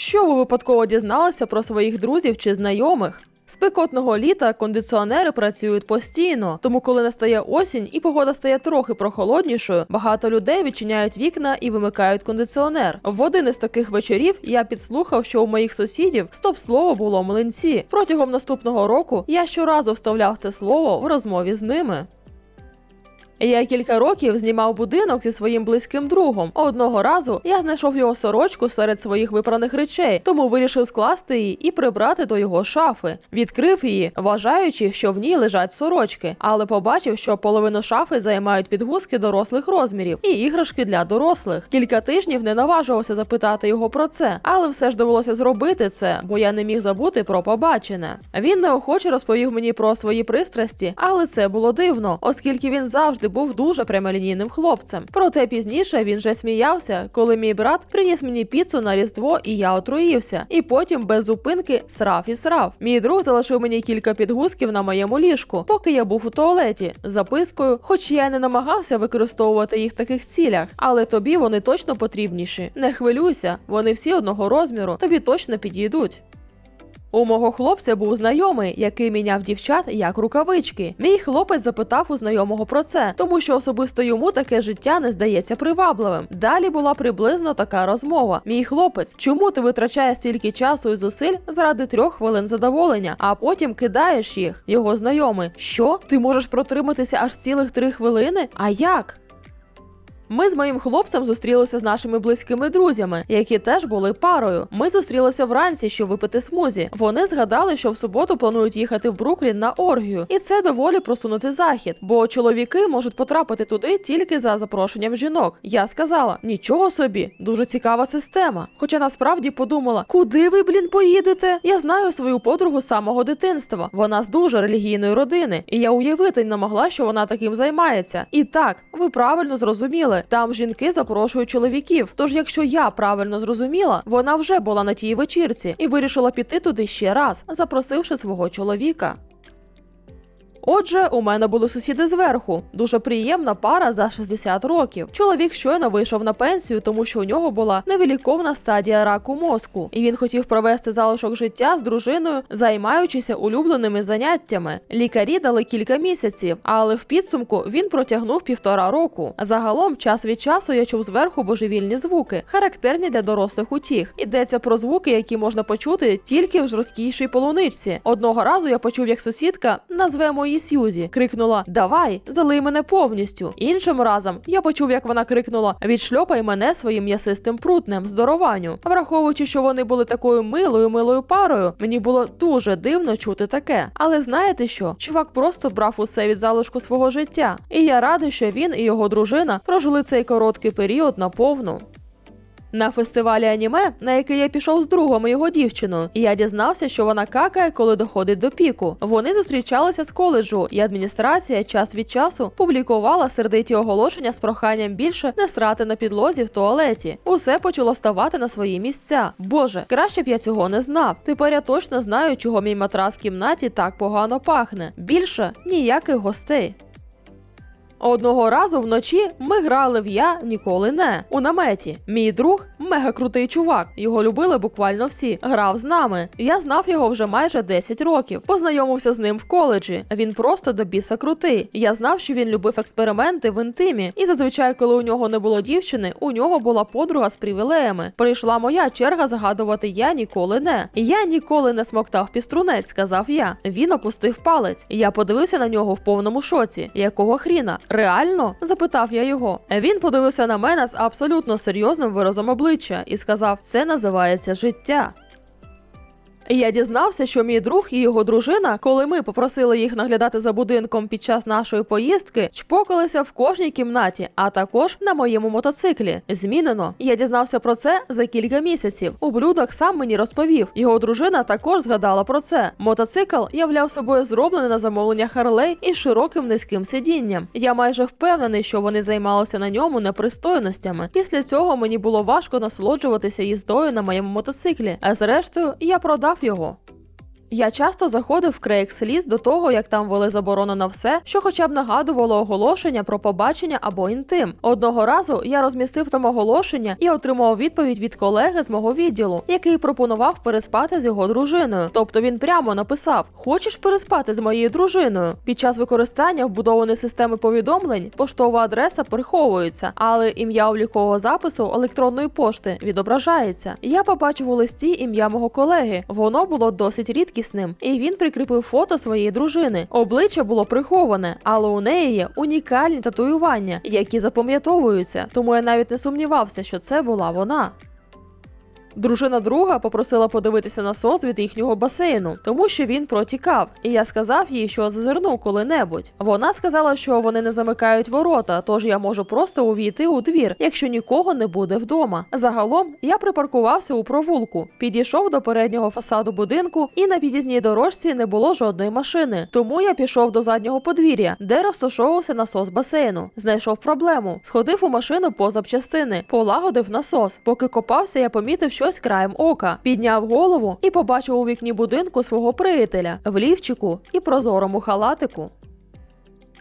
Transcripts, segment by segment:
Що ви випадково дізналися про своїх друзів чи знайомих? Спекотного літа кондиціонери працюють постійно, тому коли настає осінь і погода стає трохи прохолоднішою, багато людей відчиняють вікна і вимикають кондиціонер. В один із таких вечорів я підслухав, що у моїх сусідів стоп слово було млинці. Протягом наступного року я щоразу вставляв це слово в розмові з ними. Я кілька років знімав будинок зі своїм близьким другом. Одного разу я знайшов його сорочку серед своїх випраних речей, тому вирішив скласти її і прибрати до його шафи. Відкрив її, вважаючи, що в ній лежать сорочки, але побачив, що половину шафи займають підгузки дорослих розмірів і іграшки для дорослих. Кілька тижнів не наважувався запитати його про це, але все ж довелося зробити це, бо я не міг забути про побачене. Він неохоче розповів мені про свої пристрасті, але це було дивно, оскільки він завжди був дуже прямолінійним хлопцем. Проте пізніше він вже сміявся, коли мій брат приніс мені піцу на різдво, і я отруївся. І потім без зупинки срав і срав. Мій друг залишив мені кілька підгузків на моєму ліжку, поки я був у туалеті, запискою, хоч я не намагався використовувати їх в таких цілях, але тобі вони точно потрібніші. Не хвилюйся, вони всі одного розміру, тобі точно підійдуть. У мого хлопця був знайомий, який міняв дівчат як рукавички. Мій хлопець запитав у знайомого про це, тому що особисто йому таке життя не здається привабливим. Далі була приблизно така розмова: Мій хлопець, чому ти витрачаєш стільки часу і зусиль заради трьох хвилин задоволення, а потім кидаєш їх? Його знайомий. Що? Ти можеш протриматися аж цілих три хвилини? А як? Ми з моїм хлопцем зустрілися з нашими близькими друзями, які теж були парою. Ми зустрілися вранці, щоб випити смузі. Вони згадали, що в суботу планують їхати в Бруклін на оргію, і це доволі просунутий захід, бо чоловіки можуть потрапити туди тільки за запрошенням жінок. Я сказала: нічого собі, дуже цікава система. Хоча насправді подумала, куди ви, блін, поїдете? Я знаю свою подругу з самого дитинства. Вона з дуже релігійної родини, і я уявити не могла, що вона таким займається. І так, ви правильно зрозуміли. Там жінки запрошують чоловіків. Тож, якщо я правильно зрозуміла, вона вже була на тій вечірці і вирішила піти туди ще раз, запросивши свого чоловіка. Отже, у мене були сусіди зверху. Дуже приємна пара за 60 років. Чоловік щойно вийшов на пенсію, тому що у нього була невиліковна стадія раку мозку, і він хотів провести залишок життя з дружиною, займаючися улюбленими заняттями. Лікарі дали кілька місяців, але в підсумку він протягнув півтора року. Загалом, час від часу я чув зверху божевільні звуки, характерні для дорослих утіх. Йдеться про звуки, які можна почути тільки в жорсткішій полуничці. Одного разу я почув, як сусідка назвемо її Сьюзі, крикнула Давай, залий мене повністю. Іншим разом я почув, як вона крикнула Відшльопай мене своїм м'ясистим прутнем здорованню. Враховуючи, що вони були такою милою милою парою, мені було дуже дивно чути таке. Але знаєте що? Чувак просто брав усе від залишку свого життя. І я радий, що він і його дружина прожили цей короткий період наповну. На фестивалі аніме, на який я пішов з другом і його дівчиною, я дізнався, що вона какає, коли доходить до піку. Вони зустрічалися з коледжу, і адміністрація час від часу публікувала сердиті оголошення з проханням більше не срати на підлозі в туалеті. Усе почало ставати на свої місця. Боже, краще б я цього не знав. Тепер я точно знаю, чого мій матрас в кімнаті так погано пахне. Більше ніяких гостей. Одного разу вночі ми грали в я ніколи не у наметі. Мій друг мега крутий чувак. Його любили буквально всі. Грав з нами. Я знав його вже майже 10 років. Познайомився з ним в коледжі. Він просто до біса крутий. Я знав, що він любив експерименти в інтимі. І зазвичай, коли у нього не було дівчини, у нього була подруга з привілеями. Прийшла моя черга загадувати я ніколи не. Я ніколи не смоктав піструнець, сказав я. Він опустив палець. Я подивився на нього в повному шоці. Якого хріна? Реально? запитав я його. Він подивився на мене з абсолютно серйозним виразом обличчя і сказав: це називається життя. Я дізнався, що мій друг і його дружина, коли ми попросили їх наглядати за будинком під час нашої поїздки, чпокалися в кожній кімнаті, а також на моєму мотоциклі. Змінено. Я дізнався про це за кілька місяців. Ублюдок сам мені розповів. Його дружина також згадала про це. Мотоцикл являв собою зроблений на замовлення Харлей із широким низьким сидінням. Я майже впевнений, що вони займалися на ньому непристойностями. Після цього мені було важко насолоджуватися їздою на моєму мотоциклі. А зрештою, я продав його. Я часто заходив в Craigslist до того, як там вели заборону на все, що хоча б нагадувало оголошення про побачення або інтим. Одного разу я розмістив там оголошення і отримав відповідь від колеги з мого відділу, який пропонував переспати з його дружиною. Тобто він прямо написав: Хочеш переспати з моєю дружиною? Під час використання вбудованої системи повідомлень поштова адреса приховується, але ім'я облікового запису електронної пошти відображається. Я побачив у листі ім'я мого колеги. Воно було досить рідкісним, і він прикріпив фото своєї дружини. Обличчя було приховане, але у неї є унікальні татуювання, які запам'ятовуються. Тому я навіть не сумнівався, що це була вона. Дружина друга попросила подивитися насос від їхнього басейну, тому що він протікав, і я сказав їй, що зазирну коли-небудь. Вона сказала, що вони не замикають ворота, тож я можу просто увійти у двір, якщо нікого не буде вдома. Загалом я припаркувався у провулку, підійшов до переднього фасаду будинку, і на під'їзній дорожці не було жодної машини. Тому я пішов до заднього подвір'я, де розташовувався насос басейну. Знайшов проблему, сходив у машину по запчастини, полагодив насос. Поки копався, я помітив щось краєм ока, підняв голову і побачив у вікні будинку свого приятеля в лівчику і прозорому халатику.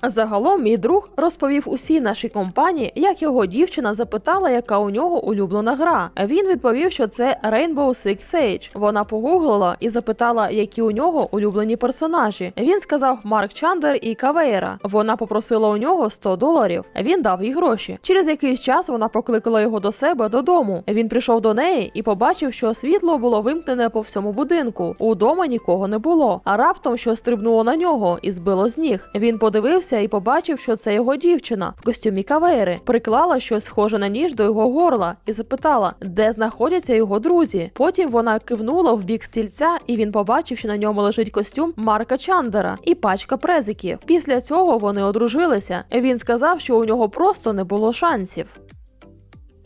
Загалом мій друг розповів усій нашій компанії, як його дівчина запитала, яка у нього улюблена гра. Він відповів, що це Rainbow Six Siege. Вона погуглила і запитала, які у нього улюблені персонажі. Він сказав Марк Чандер і Кавейра. Вона попросила у нього 100 доларів. Він дав їй гроші. Через якийсь час вона покликала його до себе додому. Він прийшов до неї і побачив, що світло було вимкнене по всьому будинку. Удома нікого не було. А раптом щось стрибнуло на нього і збило з ніг. Він подивився і побачив, що це його дівчина в костюмі кавери. Приклала щось схоже на ніж до його горла і запитала, де знаходяться його друзі. Потім вона кивнула в бік стільця, і він побачив, що на ньому лежить костюм Марка Чандера і пачка презиків. Після цього вони одружилися. Він сказав, що у нього просто не було шансів.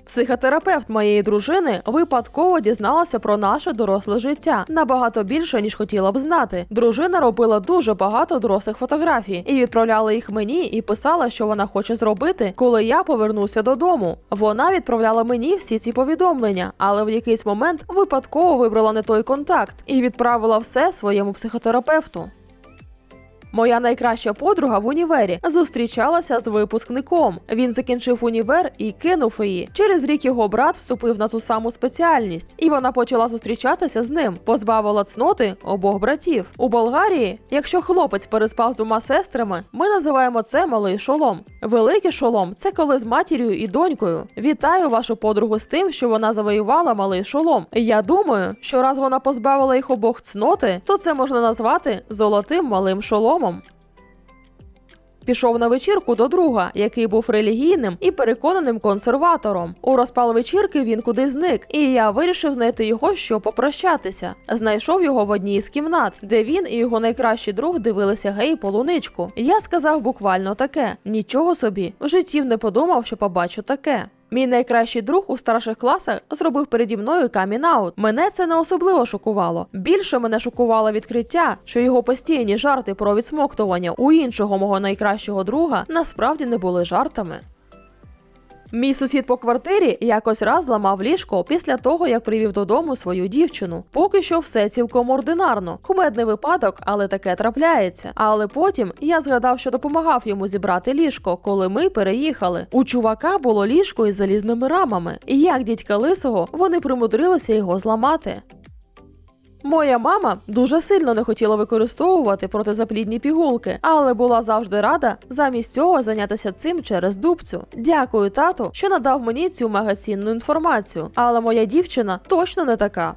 Психотерапевт моєї дружини випадково дізналася про наше доросле життя набагато більше ніж хотіла б знати. Дружина робила дуже багато дорослих фотографій і відправляла їх мені і писала, що вона хоче зробити, коли я повернуся додому. Вона відправляла мені всі ці повідомлення, але в якийсь момент випадково вибрала не той контакт і відправила все своєму психотерапевту. Моя найкраща подруга в універі зустрічалася з випускником. Він закінчив універ і кинув її. Через рік його брат вступив на ту саму спеціальність, і вона почала зустрічатися з ним, позбавила цноти обох братів. У Болгарії, якщо хлопець переспав з двома сестрами, ми називаємо це малий шолом. Великий шолом це коли з матір'ю і донькою. Вітаю вашу подругу з тим, що вона завоювала малий шолом. Я думаю, що раз вона позбавила їх обох цноти, то це можна назвати золотим малим шоломом. Пішов на вечірку до друга, який був релігійним і переконаним консерватором. У розпал вечірки він кудись зник, і я вирішив знайти його, щоб попрощатися. Знайшов його в одній з кімнат, де він і його найкращий друг дивилися гей полуничку. Я сказав буквально таке: нічого собі, в житті не подумав, що побачу таке. Мій найкращий друг у старших класах зробив переді мною камін-аут. Мене це не особливо шокувало. Більше мене шокувало відкриття, що його постійні жарти про відсмоктування у іншого мого найкращого друга насправді не були жартами. Мій сусід по квартирі якось раз зламав ліжко після того, як привів додому свою дівчину. Поки що все цілком ординарно. Кумедний випадок, але таке трапляється. Але потім я згадав, що допомагав йому зібрати ліжко, коли ми переїхали. У чувака було ліжко із залізними рамами. І як дідька лисого вони примудрилися його зламати. Моя мама дуже сильно не хотіла використовувати протизаплідні пігулки, але була завжди рада замість цього зайнятися цим через дубцю. Дякую, тату, що надав мені цю магазинну інформацію. Але моя дівчина точно не така.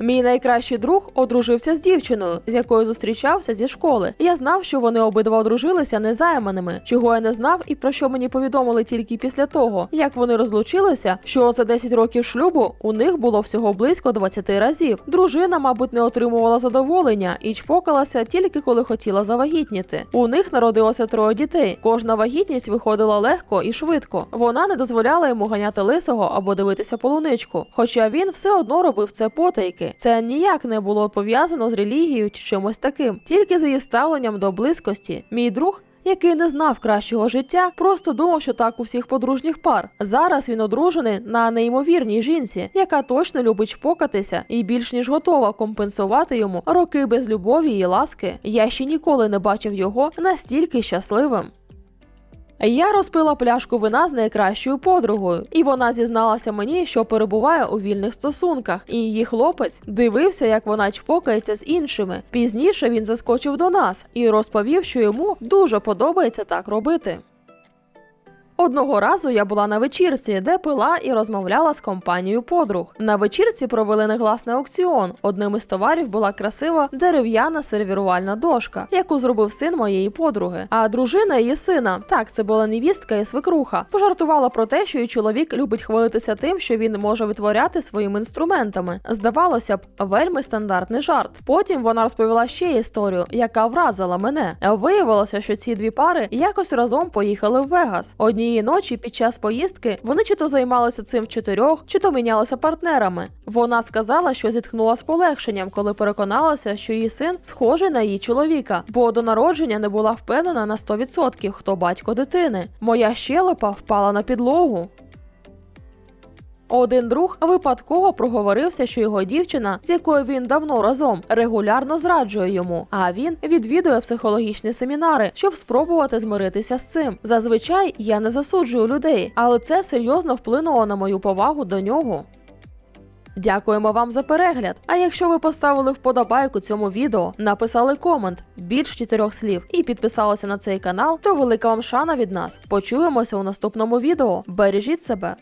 Мій найкращий друг одружився з дівчиною, з якою зустрічався зі школи. Я знав, що вони обидва одружилися незайманими, чого я не знав і про що мені повідомили тільки після того, як вони розлучилися, що за 10 років шлюбу у них було всього близько 20 разів. Дружина, мабуть, не отримувала задоволення і чпокалася тільки коли хотіла завагітніти. У них народилося троє дітей. Кожна вагітність виходила легко і швидко. Вона не дозволяла йому ганяти лисого або дивитися полуничку. Хоча він все одно робив це потайки. Це ніяк не було пов'язано з релігією чи чимось таким, тільки з її ставленням до близькості. Мій друг. який не знав кращого життя, просто думав, що так у всіх подружніх пар. Зараз він одружений на неймовірній жінці, яка точно любить шпокатися і більш ніж готова компенсувати йому роки без любові і ласки. Я ще ніколи не бачив його настільки щасливим. Я розпила пляшку вина з найкращою подругою, і вона зізналася мені, що перебуває у вільних стосунках, і її хлопець дивився, як вона чпокається з іншими. Пізніше він заскочив до нас і розповів, що йому дуже подобається так робити. Одного разу я була на вечірці, де пила і розмовляла з компанією подруг. На вечірці провели негласний аукціон. Одним із товарів була красива дерев'яна сервірувальна дошка, яку зробив син моєї подруги. А дружина її сина, так це була невістка і свекруха, пожартувала про те, що її чоловік любить хвалитися тим, що він може витворяти своїми інструментами. Здавалося б, вельми стандартний жарт. Потім вона розповіла ще історію, яка вразила мене. Виявилося, що ці дві пари якось разом поїхали в Вегас. Однієї ночі під час поїздки вони чи то займалися цим в чотирьох, чи то мінялися партнерами. Вона сказала, що зітхнула з полегшенням, коли переконалася, що її син схожий на її чоловіка, бо до народження не була впевнена на 100%, хто батько дитини. Моя щелепа впала на підлогу. Один друг випадково проговорився, що його дівчина, з якою він давно разом, регулярно зраджує йому. А він відвідує психологічні семінари, щоб спробувати змиритися з цим. Зазвичай я не засуджую людей, але це серйозно вплинуло на мою повагу до нього. Дякуємо вам за перегляд. А якщо ви поставили вподобайку цьому відео, написали комент більш чотирьох слів і підписалися на цей канал, то велика вам шана від нас. Почуємося у наступному відео. Бережіть себе.